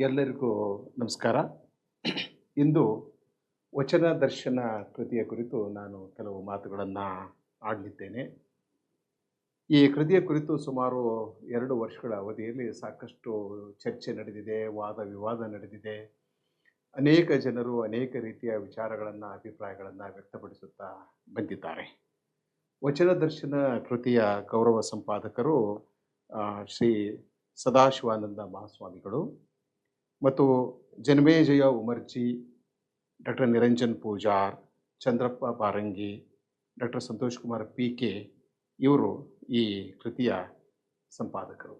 ಎಲ್ಲರಿಗೂ ನಮಸ್ಕಾರ. ಇಂದು ವಚನ ದರ್ಶನ ಕೃತಿಯ ಕುರಿತು ನಾನು ಕೆಲವು ಮಾತುಗಳನ್ನು ಆಡಲಿದ್ದೇನೆ. ಈ ಕೃತಿಯ ಕುರಿತು ಸುಮಾರು ಎರಡು ವರ್ಷಗಳ ಅವಧಿಯಲ್ಲಿ ಸಾಕಷ್ಟು ಚರ್ಚೆ ನಡೆದಿದೆ, ವಾದ ವಿವಾದ ನಡೆದಿದೆ. ಅನೇಕ ಜನರು ಅನೇಕ ರೀತಿಯ ವಿಚಾರಗಳನ್ನು, ಅಭಿಪ್ರಾಯಗಳನ್ನು ವ್ಯಕ್ತಪಡಿಸುತ್ತಾ ಬಂದಿದ್ದಾರೆ. ವಚನ ದರ್ಶನ ಕೃತಿಯ ಗೌರವ ಸಂಪಾದಕರು ಶ್ರೀ ಸದಾಶಿವಾನಂದ ಮಹಾಸ್ವಾಮಿಗಳು. ಮತ್ತು Janmejaya Umarji, doctor Niranjan Pujar, Chandrappa Barangi doctor Santosh Kumar P K ಇವರು ಈ ಕೃತಿಯ ಸಂಪಾದಕರು.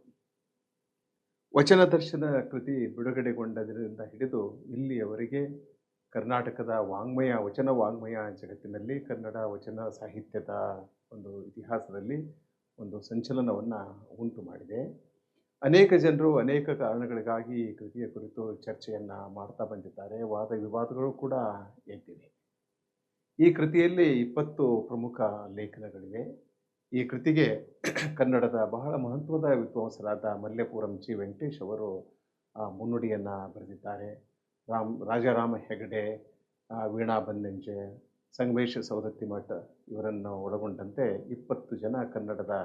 ವಚನ ದರ್ಶನ ಕೃತಿ ಬಿಡುಗಡೆಗೊಂಡದರಿಂದ ಹಿಡಿದು ಇಲ್ಲಿಯವರೆಗೆ ಕರ್ನಾಟಕದ ವಾಂಗ್ಮಯ, ವಚನ ವಾಂಗ್ಮಯ ಜಗತ್ತಿನಲ್ಲಿ ಕನ್ನಡ ವಚನ ಸಾಹಿತ್ಯದ ಒಂದು ಇತಿಹಾಸದಲ್ಲಿ ಒಂದು ಸಂಚಲನವನ್ನು ಉಂಟು ಮಾಡಿದೆ ಅನೇಕ ಜನರು ಅನೇಕ ಕಾರಣಗಳಿಗಾಗಿ ಈ ಕೃತಿಯ ಕುರಿತು ಚರ್ಚೆಯನ್ನು ಮಾಡ್ತಾ ಬಂದಿದ್ದಾರೆ. ವಾದ ವಿವಾದಗಳು ಕೂಡ ಎದ್ದಿವೆ ಈ ಕೃತಿಯಲ್ಲಿ ಇಪ್ಪತ್ತು ಪ್ರಮುಖ ಲೇಖನಗಳಿವೆ. ಈ ಕೃತಿಗೆ ಕನ್ನಡದ ಬಹಳ ಮಹತ್ವದ ವಿದ್ವಾಂಸರಾದ ಮಲ್ಲೆಪುರಂ ಜಿ ವೆಂಕಟೇಶ್ ಅವರು ಮುನ್ನುಡಿಯನ್ನು ಬರೆದಿದ್ದಾರೆ. ರಾಮ್, ರಾಜಾರಾಮ ಹೆಗಡೆ ವೀಣಾ ಬನ್ನಂಜೆ, ಸಂಗಮೇಶ ಸವದತ್ತಿ ಮಠ ಇವರನ್ನು ಒಳಗೊಂಡಂತೆ ಇಪ್ಪತ್ತು ಜನ ಕನ್ನಡದ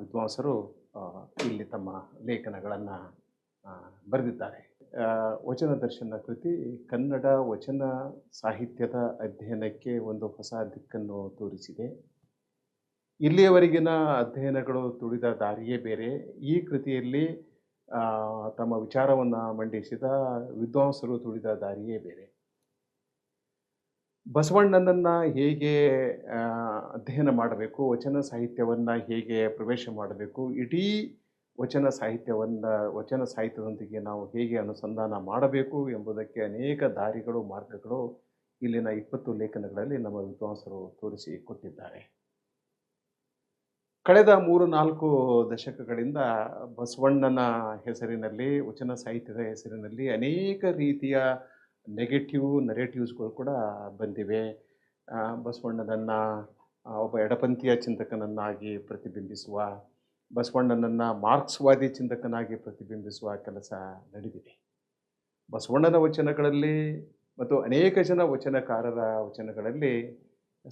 ವಿದ್ವಾಂಸರು ಇಲ್ಲಿ ತಮ್ಮ ಲೇಖನಗಳನ್ನು ಬರೆದಿದ್ದಾರೆ. ವಚನ ದರ್ಶನ ಕೃತಿ, ಕನ್ನಡ ವಚನ ಸಾಹಿತ್ಯದ ಅಧ್ಯಯನಕ್ಕೆ ಒಂದು ಹೊಸ ದಿಕ್ಕನ್ನು ತೋರಿಸಿದೆ. ಇಲ್ಲಿಯವರೆಗಿನ ಅಧ್ಯಯನಗಳು ತುಳಿದ ದಾರಿಯೇ ಬೇರೆ. ಈ ಕೃತಿಯಲ್ಲಿ ತಮ್ಮ ವಿಚಾರವನ್ನು ಮಂಡಿಸಿದ ವಿದ್ವಾಂಸರು ತುಳಿದ ದಾರಿಯೇ ಬೇರೆ. ಬಸವಣ್ಣನನ್ನು ಹೇಗೆ ಅಧ್ಯಯನ ಮಾಡಬೇಕು, ವಚನ ಸಾಹಿತ್ಯವನ್ನು ಹೇಗೆ ಪ್ರವೇಶ ಮಾಡಬೇಕು, ಇಡೀ ವಚನ ಸಾಹಿತ್ಯವನ್ನು, ವಚನ ಸಾಹಿತ್ಯದೊಂದಿಗೆ ನಾವು ಹೇಗೆ ಅನುಸಂಧಾನ ಮಾಡಬೇಕು ಎಂಬುದಕ್ಕೆ ಅನೇಕ ದಾರಿಗಳು, ಮಾರ್ಗಗಳು ಇಲ್ಲಿನ ಇಪ್ಪತ್ತು ಲೇಖನಗಳಲ್ಲಿ ನಮ್ಮ ವಿದ್ವಾಂಸರು ತೋರಿಸಿ ಕೊಟ್ಟಿದ್ದಾರೆ. ಕಳೆದ ಮೂರು ನಾಲ್ಕು ದಶಕಗಳಿಂದ ಬಸವಣ್ಣನ ಹೆಸರಿನಲ್ಲಿ, ವಚನ ಸಾಹಿತ್ಯದ ಹೆಸರಿನಲ್ಲಿ ಅನೇಕ ರೀತಿಯ ನೆಗೆಟಿವ್ ನೆರೇಟಿವ್ಸ್ಗಳು ಕೂಡ ಬಂದಿವೆ. ಬಸವಣ್ಣನನ್ನ ಒಬ್ಬ ಎಡಪಂಥೀಯ ಚಿಂತಕನನ್ನಾಗಿ ಪ್ರತಿಬಿಂಬಿಸುವ, ಬಸವಣ್ಣನನ್ನು ಮಾರ್ಕ್ಸ್ವಾದಿ ಚಿಂತಕನಾಗಿ ಪ್ರತಿಬಿಂಬಿಸುವ ಕೆಲಸ ನಡೆದಿದೆ. ಬಸವಣ್ಣನ ವಚನಗಳಲ್ಲಿ ಮತ್ತು ಅನೇಕ ಜನ ವಚನಕಾರರ ವಚನಗಳಲ್ಲಿ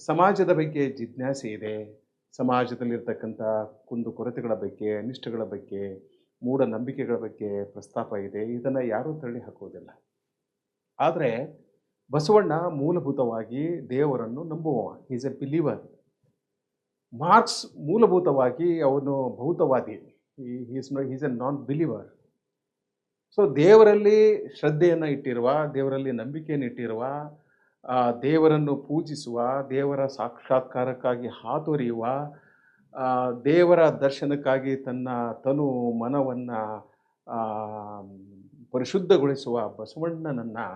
ಸಮಾಜದ ಬಗ್ಗೆ ಜಿಜ್ಞಾಸೆ ಇದೆ. ಸಮಾಜದಲ್ಲಿರ್ತಕ್ಕಂಥ ಕುಂದುಕೊರತೆಗಳ ಬಗ್ಗೆ ಅನಿಷ್ಟಗಳ ಬಗ್ಗೆ, ಮೂಢನಂಬಿಕೆಗಳ ಬಗ್ಗೆ ಪ್ರಸ್ತಾಪ ಇದೆ. ಇದನ್ನು ಯಾರೂ ತಳ್ಳಿ ಹಾಕುವುದಿಲ್ಲ ಆದರೆ ಬಸವಣ್ಣ ಮೂಲಭೂತವಾಗಿ ದೇವರನ್ನು ನಂಬುವ ಈಸ್ ಎ ಬಿಲೀವರ್ ಮಾರ್ಕ್ಸ್ ಮೂಲಭೂತವಾಗಿ ಅವನು ಭೌತವಾದಿ. Is no is a non believer so ದೇವರಲ್ಲಿ ಶ್ರದ್ಧೆಯನ್ನು ಇಟ್ಟಿರುವ, ದೇವರಲ್ಲಿ ನಂಬಿಕೆಯನ್ನು ಇಟ್ಟಿರುವ ದೇವರನ್ನು ಪೂಜಿಸುವ, ದೇವರ ಸಾಕ್ಷಾತ್ಕಾರಕ್ಕಾಗಿ ಹಾತೊರೆಯುವ ದೇವರ ದರ್ಶನಕ್ಕಾಗಿ ತನ್ನ ತನು ಮನವನ್ನು ಪರಿಶುದ್ಧಗೊಳಿಸುವ ಬಸವಣ್ಣನನ್ನು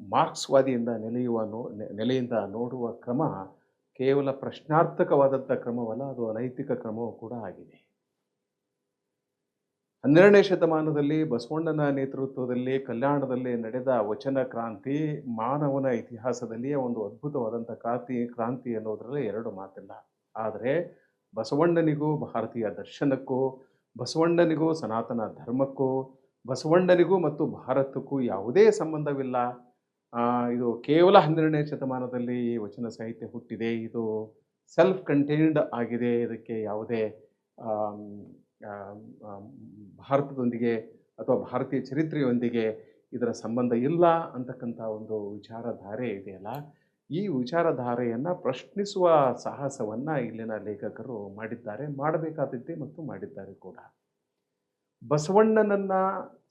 ಮಾರ್ಕ್ಸ್ವಾದಿಯಿಂದ ನೆಲೆಯುವ ನೋ ನೆಲೆಯಿಂದ ನೋಡುವ ಕ್ರಮ ಕೇವಲ ಪ್ರಶ್ನಾರ್ಥಕವಾದಂಥ ಕ್ರಮವಲ್ಲ, ಅದು ಅನೈತಿಕ ಕ್ರಮವೂ ಕೂಡ ಆಗಿದೆ. ಹನ್ನೆರಡನೇ ಶತಮಾನದಲ್ಲಿ ಬಸವಣ್ಣನ ನೇತೃತ್ವದಲ್ಲಿ ಕಲ್ಯಾಣದಲ್ಲಿ ನಡೆದ ವಚನ ಕ್ರಾಂತಿ ಮಾನವನ ಇತಿಹಾಸದಲ್ಲಿಯೇ ಒಂದು ಅದ್ಭುತವಾದಂಥ ಕ್ರಾಂತಿ ಕ್ರಾಂತಿ ಅನ್ನೋದರಲ್ಲಿ ಎರಡು ಮಾತಿಲ್ಲ. ಆದರೆ ಬಸವಣ್ಣನಿಗೂ ಭಾರತೀಯ ದರ್ಶನಕ್ಕೂ, ಬಸವಣ್ಣನಿಗೂ ಸನಾತನ ಧರ್ಮಕ್ಕೂ ಬಸವಣ್ಣನಿಗೂ ಮತ್ತು ಭಾರತಕ್ಕೂ ಯಾವುದೇ ಸಂಬಂಧವಿಲ್ಲ. ಇದು ಕೇವಲ ಹನ್ನೆರಡನೇ ಶತಮಾನದಲ್ಲಿ ಈ ವಚನ ಸಾಹಿತ್ಯ ಹುಟ್ಟಿದೆ. ಇದು ಸೆಲ್ಫ್ ಕಂಟೈನ್ಡ್ ಆಗಿದೆ. ಇದಕ್ಕೆ ಯಾವುದೇ ಭಾರತದೊಂದಿಗೆ ಅಥವಾ ಭಾರತೀಯ ಚರಿತ್ರೆಯೊಂದಿಗೆ ಇದರ ಸಂಬಂಧ ಇಲ್ಲ ಅಂತಕ್ಕಂಥ ಒಂದು ವಿಚಾರಧಾರೆ ಇದೆಯಲ್ಲ ಈ ವಿಚಾರಧಾರೆಯನ್ನು ಪ್ರಶ್ನಿಸುವ ಸಾಹಸವನ್ನು ಇಲ್ಲಿನ ಲೇಖಕರು ಮಾಡಿದ್ದಾರೆ, ಮಾಡಬೇಕಾದದ್ದೇ ಮತ್ತು ಮಾಡಿದ್ದಾರೆ ಕೂಡ. ಬಸವಣ್ಣನನ್ನು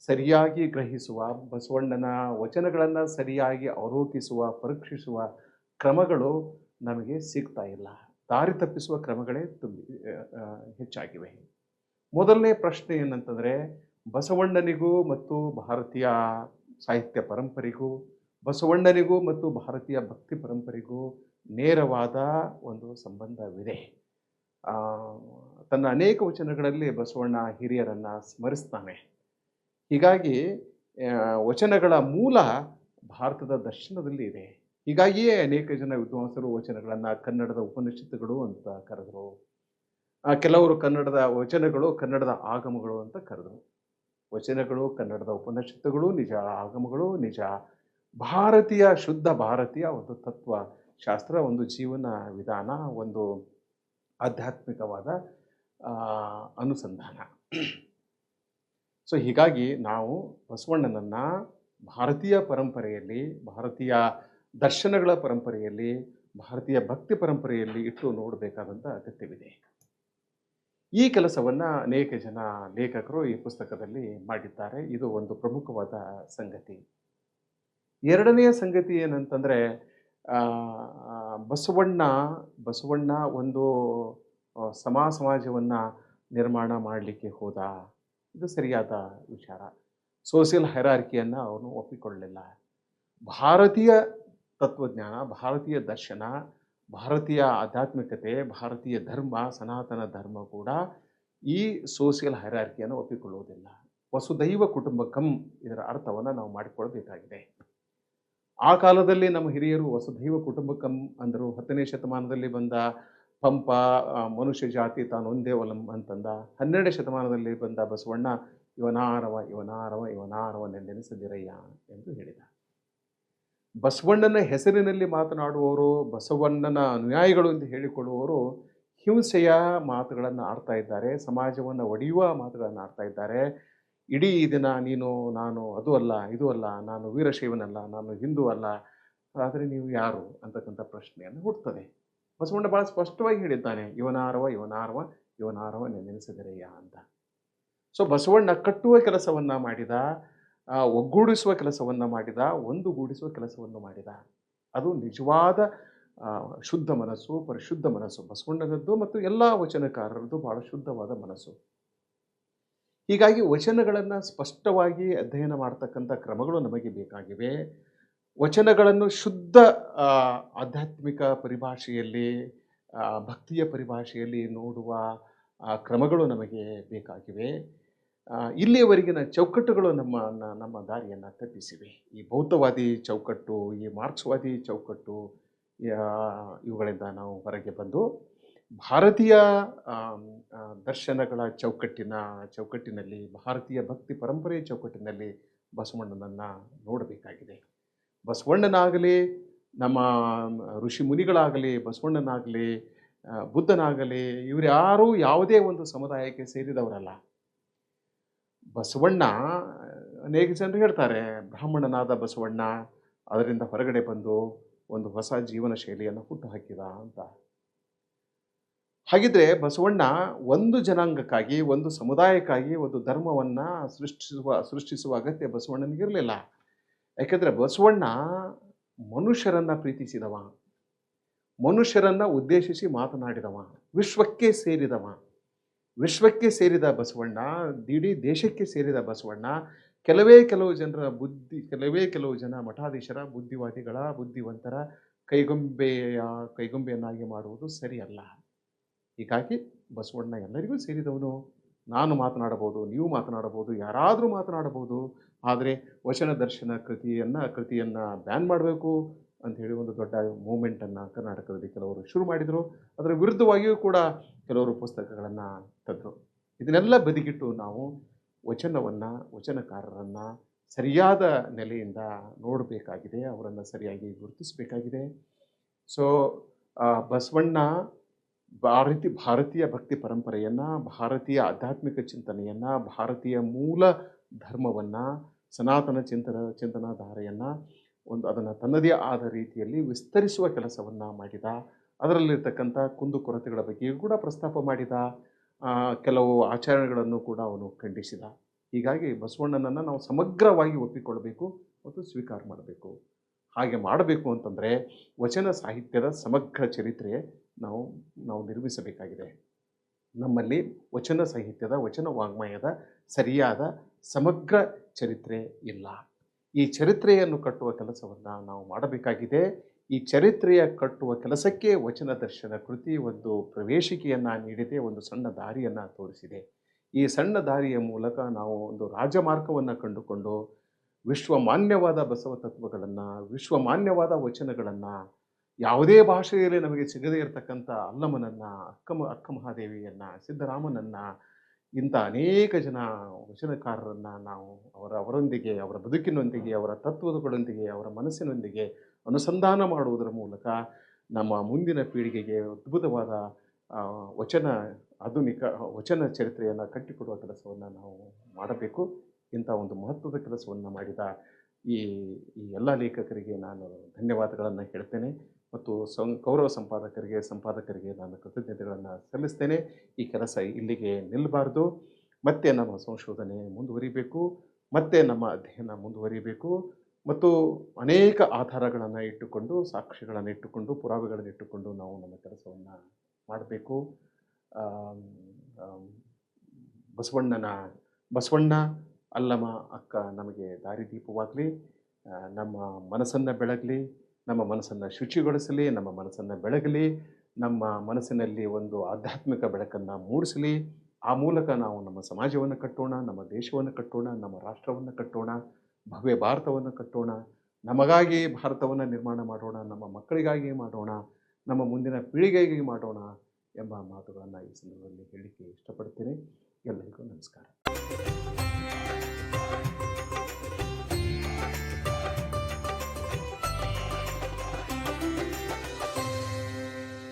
ಸರಿಯಾಗಿ ಗ್ರಹಿಸುವ, ಬಸವಣ್ಣನ ವಚನಗಳನ್ನು ಸರಿಯಾಗಿ ಅವಲೋಕಿಸುವ ಪರೀಕ್ಷಿಸುವ ಕ್ರಮಗಳು ನಮಗೆ ಸಿಗ್ತಾ ಇಲ್ಲ. ದಾರಿ ತಪ್ಪಿಸುವ ಕ್ರಮಗಳೇ ತುಂಬಿ ಹೆಚ್ಚಾಗಿವೆ. ಮೊದಲನೇ ಪ್ರಶ್ನೆ ಏನಂತಂದರೆ, ಬಸವಣ್ಣನಿಗೂ ಮತ್ತು ಭಾರತೀಯ ಸಾಹಿತ್ಯ ಪರಂಪರೆಗೂ, ಬಸವಣ್ಣನಿಗೂ ಮತ್ತು ಭಾರತೀಯ ಭಕ್ತಿ ಪರಂಪರೆಗೂ ನೇರವಾದ ಒಂದು ಸಂಬಂಧವಿದೆ. ತನ್ನ ಅನೇಕ ವಚನಗಳಲ್ಲಿ ಬಸವಣ್ಣ ಹಿರಿಯರನ್ನು ಸ್ಮರಿಸ್ತಾನೆ. ಹೀಗಾಗಿ ವಚನಗಳ ಮೂಲ ಭಾರತದ ದರ್ಶನದಲ್ಲಿ ಇದೆ. ಹೀಗಾಗಿಯೇ ಅನೇಕ ಜನ ವಿದ್ವಾಂಸರು ವಚನಗಳನ್ನು ಕನ್ನಡದ ಉಪನಿಷತ್ತುಗಳು ಅಂತ ಕರೆದರು. ಕೆಲವರು ಕನ್ನಡದ ವಚನಗಳು ಕನ್ನಡದ ಆಗಮಗಳು ಅಂತ ಕರೆದರು. ವಚನಗಳು ಕನ್ನಡದ ಉಪನಿಷತ್ತುಗಳು ನಿಜ ಆಗಮಗಳು, ನಿಜ ಭಾರತೀಯ ಶುದ್ಧ ಭಾರತೀಯ ಒಂದು ತತ್ವ ಶಾಸ್ತ್ರ, ಒಂದು ಜೀವನ ವಿಧಾನ, ಒಂದು ಆಧ್ಯಾತ್ಮಿಕವಾದ ಅನುಸಂಧಾನ. ಸೊ ಹೀಗಾಗಿ ನಾವು ಬಸವಣ್ಣನನ್ನ ಭಾರತೀಯ ಪರಂಪರೆಯಲ್ಲಿ, ಭಾರತೀಯ ದರ್ಶನಗಳ ಪರಂಪರೆಯಲ್ಲಿ, ಭಾರತೀಯ ಭಕ್ತಿ ಪರಂಪರೆಯಲ್ಲಿ ಇಟ್ಟು ನೋಡಬೇಕಾದಂಥ ಅಗತ್ಯವಿದೆ. ಈ ಕೆಲಸವನ್ನು ಅನೇಕ ಜನ ಲೇಖಕರು ಈ ಪುಸ್ತಕದಲ್ಲಿ ಮಾಡಿದ್ದಾರೆ. ಇದು ಒಂದು ಪ್ರಮುಖವಾದ ಸಂಗತಿ. ಎರಡನೆಯ ಸಂಗತಿ ಏನಂತಂದ್ರೆ ಬಸವಣ್ಣ ಬಸವಣ್ಣ ಒಂದು ಸಮಾ ಸಮಾಜವನ್ನು ನಿರ್ಮಾಣ ಮಾಡಲಿಕ್ಕೆ ಹೋದ. ಇದು ಸರಿಯಾದ ವಿಚಾರ. ಸೋಷಿಯಲ್ ಹೈರಾರ್ಕಿಯನ್ನು ಅವನು ಒಪ್ಪಿಕೊಳ್ಳಲಿಲ್ಲ. ಭಾರತೀಯ ತತ್ವಜ್ಞಾನ, ಭಾರತೀಯ ದರ್ಶನ, ಭಾರತೀಯ ಆಧ್ಯಾತ್ಮಿಕತೆ, ಭಾರತೀಯ ಧರ್ಮ, ಸನಾತನ ಧರ್ಮ ಕೂಡ ಈ ಸೋಷಿಯಲ್ ಹೈರಾರ್ಕಿಯನ್ನು ಒಪ್ಪಿಕೊಳ್ಳುವುದಿಲ್ಲ. ವಸುದೈವ ಕುಟುಂಬಕಂ ಇದರ ಅರ್ಥವನ್ನು ನಾವು ಮಾಡಿಕೊಳ್ಬೇಕಾಗಿದೆ ಆ ಕಾಲದಲ್ಲಿ ನಮ್ಮ ಹಿರಿಯರು ವಸುದೈವ ಕುಟುಂಬಕಂ ಅಂದರು ಹತ್ತನೇ ಶತಮಾನದಲ್ಲಿ ಬಂದ ಪಂಪ ಮನುಷ್ಯ ಜಾತಿ ತಾನು ಒಂದೇ ಒಲಂ ಅಂತಂದ. ಹನ್ನೆರಡನೇ ಶತಮಾನದಲ್ಲಿ ಬಂದ ಬಸವಣ್ಣ, ಇವನಾರವ ಇವನಾರವ ಇವನಾರವನೆಂದೆನಿಸದಿರಯ್ಯ ಎಂದು ಹೇಳಿದ. ಬಸವಣ್ಣನ ಹೆಸರಿನಲ್ಲಿ ಮಾತನಾಡುವವರು, ಬಸವಣ್ಣನ ಅನುಯಾಯಿಗಳು ಎಂದು ಹೇಳಿಕೊಳ್ಳುವವರು ಹಿಂಸೆಯ ಮಾತುಗಳನ್ನು ಆಡ್ತಾ ಇದ್ದಾರೆ, ಸಮಾಜವನ್ನು ಒಡೆಯುವ ಮಾತುಗಳನ್ನು ಆಡ್ತಾ ಇದ್ದಾರೆ. ಇಡೀ ದಿನ ನೀನು, ನಾನು ಅದು ಅಲ್ಲ, ಇದು ಅಲ್ಲ, ನಾನು ವೀರಶೈವನಲ್ಲ, ನಾನು ಹಿಂದೂ ಅಲ್ಲ, ಆದರೆ ನೀವು ಯಾರು ಅಂತಕ್ಕಂಥ ಪ್ರಶ್ನೆಯನ್ನು ಹುಟ್ಟುತ್ತದೆ ಬಸವಣ್ಣ ಭಾಳ ಸ್ಪಷ್ಟವಾಗಿ ಹೇಳಿದ್ದಾನೆ, ಇವನಾರವ ಇವನಾರವ ಇವನಾರವ ನೆನೆಸಿದರೆಯ ಅಂತ. ಸೊ ಬಸವಣ್ಣ ಕಟ್ಟುವ ಕೆಲಸವನ್ನ ಮಾಡಿದ ಒಗ್ಗೂಡಿಸುವ ಕೆಲಸವನ್ನ ಮಾಡಿದ, ಒಂದುಗೂಡಿಸುವ ಕೆಲಸವನ್ನು ಮಾಡಿದ. ಅದು ನಿಜವಾದ ಶುದ್ಧ ಮನಸ್ಸು, ಪರಿಶುದ್ಧ ಮನಸ್ಸು. ಬಸವಣ್ಣನದ್ದು ಮತ್ತು ಎಲ್ಲ ವಚನಕಾರರದ್ದು ಬಹಳ ಶುದ್ಧವಾದ ಮನಸ್ಸು. ಹೀಗಾಗಿ ವಚನಗಳನ್ನು ಸ್ಪಷ್ಟವಾಗಿ ಅಧ್ಯಯನ ಮಾಡ್ತಕ್ಕಂಥ ಕ್ರಮಗಳು ನಮಗೆ ಬೇಕಾಗಿವೆ. ವಚನಗಳನ್ನು ಶುದ್ಧ ಆಧ್ಯಾತ್ಮಿಕ ಪರಿಭಾಷೆಯಲ್ಲಿ ಭಕ್ತಿಯ ಪರಿಭಾಷೆಯಲ್ಲಿ ನೋಡುವ ಕ್ರಮಗಳು ನಮಗೆ ಬೇಕಾಗಿವೆ. ಇಲ್ಲಿಯವರೆಗಿನ ಚೌಕಟ್ಟುಗಳು ನಮ್ಮ ನಮ್ಮ ದಾರಿಯನ್ನು ತಪ್ಪಿಸಿವೆ. ಈ ಭೌತವಾದಿ ಚೌಕಟ್ಟು, ಈ ಮಾರ್ಕ್ಸ್ವಾದಿ ಚೌಕಟ್ಟು ಇವುಗಳಿಂದ ನಾವು ಹೊರಗೆ ಬಂದು ಭಾರತೀಯ ದರ್ಶನಗಳ ಚೌಕಟ್ಟಿನ, ಚೌಕಟ್ಟಿನಲ್ಲಿ, ಭಾರತೀಯ ಭಕ್ತಿ ಪರಂಪರೆಯ ಚೌಕಟ್ಟಿನಲ್ಲಿ ಬಸವಣ್ಣನನ್ನು ನೋಡಬೇಕಾಗಿದೆ. ಬಸವಣ್ಣನಾಗಲಿ, ನಮ್ಮ ಋಷಿ ಮುನಿಗಳಾಗಲಿ, ಬಸವಣ್ಣನಾಗಲಿ ಬುದ್ಧನಾಗಲಿ, ಇವರು ಯಾರೂ ಯಾವುದೇ ಒಂದು ಸಮುದಾಯಕ್ಕೆ ಸೇರಿದವರಲ್ಲ. ಬಸವಣ್ಣ, ಅನೇಕ ಜನರು ಹೇಳ್ತಾರೆ, ಬ್ರಾಹ್ಮಣನಾದ ಬಸವಣ್ಣ, ಅದರಿಂದ ಹೊರಗಡೆ ಬಂದು ಒಂದು ಹೊಸ ಜೀವನ ಶೈಲಿಯನ್ನು ಹುಟ್ಟು ಹಾಕಿದ ಅಂತ. ಹಾಗಿದ್ರೆ ಬಸವಣ್ಣ ಒಂದು ಜನಾಂಗಕ್ಕಾಗಿ, ಒಂದು ಸಮುದಾಯಕ್ಕಾಗಿ, ಒಂದು ಧರ್ಮವನ್ನ ಸೃಷ್ಟಿಸುವ ಸೃಷ್ಟಿಸುವ ಅಗತ್ಯ ಬಸವಣ್ಣನಿಗಿರಲಿಲ್ಲ. ಯಾಕೆಂದರೆ ಬಸವಣ್ಣ ಮನುಷ್ಯರನ್ನ ಪ್ರೀತಿಸಿದವ. ಮನುಷ್ಯರನ್ನ ಉದ್ದೇಶಿಸಿ ಮಾತನಾಡಿದವ. ವಿಶ್ವಕ್ಕೆ ಸೇರಿದವ. ವಿಶ್ವಕ್ಕೆ ಸೇರಿದ ಬಸವಣ್ಣ, ಇಡೀ ದೇಶಕ್ಕೆ ಸೇರಿದ ಬಸವಣ್ಣ, ಕೆಲವೇ ಕೆಲವು ಜನರ ಬುದ್ಧಿ, ಕೆಲವೇ ಕೆಲವು ಜನ ಮಠಾಧೀಶರ ಬುದ್ಧಿವಾದಿಗಳ ಬುದ್ಧಿವಂತರ ಕೈಗೊಂಬೆಯ, ಕೈಗೊಂಬೆಯನ್ನಾಗಿ ಮಾಡುವುದು ಸರಿಯಲ್ಲ. ಹೀಗಾಗಿ ಬಸವಣ್ಣ ಎಲ್ಲರಿಗೂ ಸೇರಿದವನು. ನಾನು ಮಾತನಾಡಬಹುದು, ನೀವು ಮಾತನಾಡಬಹುದು, ಯಾರಾದರೂ ಮಾತನಾಡಬಹುದು. ಆದರೆ ವಚನ ದರ್ಶನ ಕೃತಿಯನ್ನು ಕೃತಿಯನ್ನು ಬ್ಯಾನ್ ಮಾಡಬೇಕು ಅಂತ ಹೇಳಿ ಒಂದು ದೊಡ್ಡ ಮೂಮೆಂಟನ್ನು ಕರ್ನಾಟಕದಲ್ಲಿ ಕೆಲವರು ಶುರು ಮಾಡಿದರು. ಅದರ ವಿರುದ್ಧವಾಗಿಯೂ ಕೂಡ ಕೆಲವರು ಪುಸ್ತಕಗಳನ್ನು ತಂದರು. ಇದನ್ನೆಲ್ಲ ಬದಿಗಿಟ್ಟು ನಾವು ವಚನವನ್ನು, ವಚನಕಾರರನ್ನು ಸರಿಯಾದ ನೆಲೆಯಿಂದ ನೋಡಬೇಕಾಗಿದೆ, ಅವರನ್ನು ಸರಿಯಾಗಿ ಗುರುತಿಸಬೇಕಾಗಿದೆ. ಸೊ ಬಸವಣ್ಣ ಭಾರತಿ, ಭಾರತೀಯ ಭಕ್ತಿ ಪರಂಪರೆಯನ್ನು, ಭಾರತೀಯ ಆಧ್ಯಾತ್ಮಿಕ ಚಿಂತನೆಯನ್ನು, ಭಾರತೀಯ ಮೂಲ ಧರ್ಮವನ್ನು, ಸನಾತನ ಚಿಂತನ, ಚಿಂತನಾಧಾರೆಯನ್ನು ಒಂದು ಅದನ್ನು ತನ್ನದೇ ಆದ ರೀತಿಯಲ್ಲಿ ವಿಸ್ತರಿಸುವ ಕೆಲಸವನ್ನು ಮಾಡಿದ, ಅದರಲ್ಲಿರ್ತಕ್ಕಂಥ ಕುಂದುಕೊರತೆಗಳ ಬಗ್ಗೆಯೂ ಕೂಡ ಪ್ರಸ್ತಾಪ ಮಾಡಿದ ಕೆಲವು ಆಚರಣೆಗಳನ್ನು ಕೂಡ ಅವನು ಖಂಡಿಸಿದ. ಹೀಗಾಗಿ ಬಸವಣ್ಣನನ್ನು ನಾವು ಸಮಗ್ರವಾಗಿ ಒಪ್ಪಿಕೊಳ್ಳಬೇಕು ಮತ್ತು ಸ್ವೀಕಾರ ಮಾಡಬೇಕು. ಹಾಗೆ ಮಾಡಬೇಕು ಅಂತಂದರೆ ವಚನ ಸಾಹಿತ್ಯದ ಸಮಗ್ರ ಚರಿತ್ರೆ ನಾವು ನಾವು ನಿರ್ಮಿಸಬೇಕಾಗಿದೆ. ನಮ್ಮಲ್ಲಿ ವಚನ ಸಾಹಿತ್ಯದ, ವಚನ ವಾಂಗ್ಮಯದ ಸರಿಯಾದ ಸಮಗ್ರ ಚರಿತ್ರೆ ಇಲ್ಲ. ಈ ಚರಿತ್ರೆಯನ್ನು ಕಟ್ಟುವ ಕೆಲಸವನ್ನು ನಾವು ಮಾಡಬೇಕಾಗಿದೆ. ಈ ಚರಿತ್ರೆಯ ಕಟ್ಟುವ ಕೆಲಸಕ್ಕೆ ವಚನ ದರ್ಶನ ಕೃತಿ ಒಂದು ಪ್ರವೇಶಿಕೆಯನ್ನು ನೀಡಿದೆ, ಒಂದು ಸಣ್ಣ ದಾರಿಯನ್ನು ತೋರಿಸಿದೆ. ಈ ಸಣ್ಣ ದಾರಿಯ ಮೂಲಕ ನಾವು ಒಂದು ರಾಜಮಾರ್ಗವನ್ನು ಕಂಡುಕೊಂಡು ವಿಶ್ವಮಾನ್ಯವಾದ ಬಸವ ತತ್ವಗಳನ್ನು, ವಿಶ್ವಮಾನ್ಯವಾದ ವಚನಗಳನ್ನು ಯಾವುದೇ ಭಾಷೆಯಲ್ಲಿ ನಮಗೆ ಸಿಗದೇ ಇರತಕ್ಕಂಥ ಅಲ್ಲಮ್ಮನನ್ನು, ಅಕ್ಕಮ ಅಕ್ಕ ಮಹಾದೇವಿಯನ್ನು ಸಿದ್ದರಾಮನನ್ನು, ಇಂಥ ಅನೇಕ ಜನ ವಚನಕಾರರನ್ನು ನಾವು ಅವರ ಅವರೊಂದಿಗೆ, ಅವರ ಬದುಕಿನೊಂದಿಗೆ, ಅವರ ತತ್ವಗಳೊಂದಿಗೆ, ಅವರ ಮನಸ್ಸಿನೊಂದಿಗೆ ಅನುಸಂಧಾನ ಮಾಡುವುದರ ಮೂಲಕ ನಮ್ಮ ಮುಂದಿನ ಪೀಳಿಗೆಗೆ ಅದ್ಭುತವಾದ ವಚನ, ಆಧುನಿಕ, ವಚನ ಚರಿತ್ರೆಯನ್ನು ಕಟ್ಟಿಕೊಡುವ ಕೆಲಸವನ್ನು ನಾವು ಮಾಡಬೇಕು. ಇಂಥ ಒಂದು ಮಹತ್ವದ ಕೆಲಸವನ್ನು ಮಾಡಿದ ಈ ಈ ಎಲ್ಲ ಲೇಖಕರಿಗೆ ನಾನು ಧನ್ಯವಾದಗಳನ್ನು ಹೇಳ್ತೇನೆ. ಮತ್ತು ಸಂ, ಗೌರವ ಸಂಪಾದಕರಿಗೆ ಸಂಪಾದಕರಿಗೆ ನಾನು ಕೃತಜ್ಞತೆಗಳನ್ನು ಸಲ್ಲಿಸ್ತೇನೆ. ಈ ಕೆಲಸ ಇಲ್ಲಿಗೆ ನಿಲ್ಲಬಾರ್ದು. ಮತ್ತೆ ನಮ್ಮ ಸಂಶೋಧನೆ ಮುಂದುವರಿಬೇಕು. ಮತ್ತೆ ನಮ್ಮ ಅಧ್ಯಯನ ಮುಂದುವರಿಬೇಕು. ಮತ್ತು ಅನೇಕ ಆಧಾರಗಳನ್ನು ಇಟ್ಟುಕೊಂಡು, ಸಾಕ್ಷಿಗಳನ್ನು ಇಟ್ಟುಕೊಂಡು, ಪುರಾವೆಗಳನ್ನು ಇಟ್ಟುಕೊಂಡು ನಾವು ನಮ್ಮ ಕೆಲಸವನ್ನು ಮಾಡಬೇಕು. ಬಸವಣ್ಣನ, ಬಸವಣ್ಣ ಅಲ್ಲಮ ಅಕ್ಕ ನಮಗೆ ದಾರಿದೀಪವಾಗಲಿ ನಮ್ಮ ಮನಸ್ಸನ್ನು ಬೆಳಗಲಿ. ನಮ್ಮ ಮನಸ್ಸನ್ನು ಶುಚಿಗೊಳಿಸಲಿ, ನಮ್ಮ ಮನಸ್ಸನ್ನು ಬೆಳಗಲಿ, ನಮ್ಮ ಮನಸ್ಸಿನಲ್ಲಿ ಒಂದು ಆಧ್ಯಾತ್ಮಿಕ ಬೆಳಕನ್ನು ಮೂಡಿಸಲಿ. ಆ ಮೂಲಕ ನಾವು ನಮ್ಮ ಸಮಾಜವನ್ನು ಕಟ್ಟೋಣ, ನಮ್ಮ ದೇಶವನ್ನು ಕಟ್ಟೋಣ, ನಮ್ಮ ರಾಷ್ಟ್ರವನ್ನು ಕಟ್ಟೋಣ, ಭವ್ಯ ಭಾರತವನ್ನು ಕಟ್ಟೋಣ, ನಮಗಾಗಿ ಭಾರತವನ್ನು ನಿರ್ಮಾಣ ಮಾಡೋಣ, ನಮ್ಮ ಮಕ್ಕಳಿಗಾಗಿ ಮಾಡೋಣ, ನಮ್ಮ ಮುಂದಿನ ಪೀಳಿಗೆಗೆ ಮಾಡೋಣ ಎಂಬ ಮಾತುಗಳನ್ನು ಈ ಸಂದರ್ಭದಲ್ಲಿ ಹೇಳಲಿಕ್ಕೆ ಇಷ್ಟಪಡ್ತೀನಿ. ಎಲ್ಲರಿಗೂ ನಮಸ್ಕಾರ.